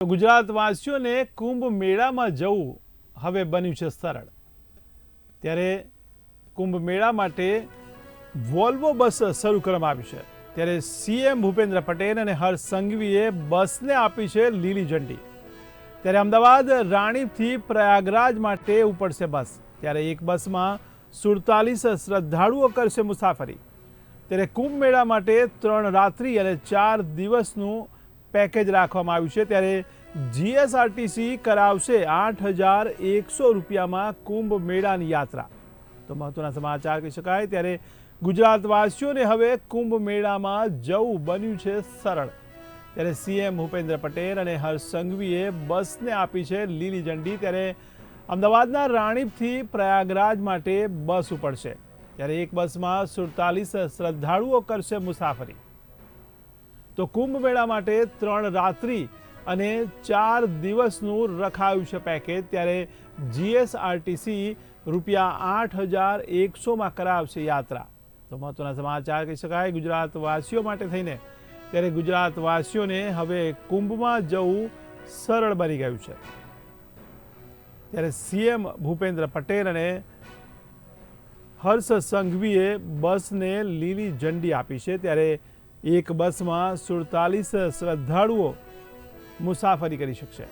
ગુજરાતવાસીઓને કુંભ મેળામાં જવું હવે બન્યું છે સરળ. ત્યારે કુંભ મેળા માટે વોલ્વો બસ શરૂ કરવામાં આવી છે. ત્યારે સીએમ ભૂપેન્દ્ર પટેલ અને હર્ષ સંઘવીએ બસને આપી છે લીલી ઝંડી. ત્યારે અમદાવાદ રાણીપથી પ્રયાગરાજ માટે ઉપડશે બસ. ત્યારે એક બસમાં સુડતાલીસ શ્રદ્ધાળુઓ કરશે મુસાફરી. ત્યારે કુંભ મેળા માટે ત્રણ રાત્રિ અને ચાર દિવસનું પેકેજ રાખવામાં આવ્યું છે ત્યારે જીએસઆરટીસી કરાવશે આઠ હજાર એકસો રૂપિયામાં કુંભ મેળાની યાત્રા. તો મહત્વના સમાચાર કહી શકાય ત્યારે ગુજરાતવાસીઓને હવે કુંભ મેળામાં જવું બન્યું છે સરળ. ત્યારે સીએમ ભૂપેન્દ્ર પટેલ અને હર્ષ સંઘવીએ બસને આપી છે લીલી ઝંડી ત્યારે અમદાવાદના રાણીપથી પ્રયાગરાજ માટે બસ ઉપડશે. ત્યારે એક બસમાં સુડતાલીસ શ્રદ્ધાળુઓ કરશે મુસાફરી. તો કુંભ મેળા માટે ત્રણ રાત્રિ અને ચાર દિવસનું રખાયું છે પેકેજ ત્યારે જીએસઆરટીસી રૂપિયા આઠ હજાર એકસોમાં કરાવશે યાત્રા. તો મહત્વના સમાચાર કહી શકાય, ગુજરાતવાસીઓ માટે થઈને. ત્યારે ગુજરાતવાસીઓને હવે કુંભમાં જવું સરળ બની ગયું છે. ત્યારે સીએમ ભૂપેન્દ્ર પટેલ અને હર્ષ સંઘવીએ બસને લીલી ઝંડી આપી છે. ત્યારે એક બસમાં સુડતાલીસ શ્રદ્ધાળુઓ મુસાફરી કરી શકશે.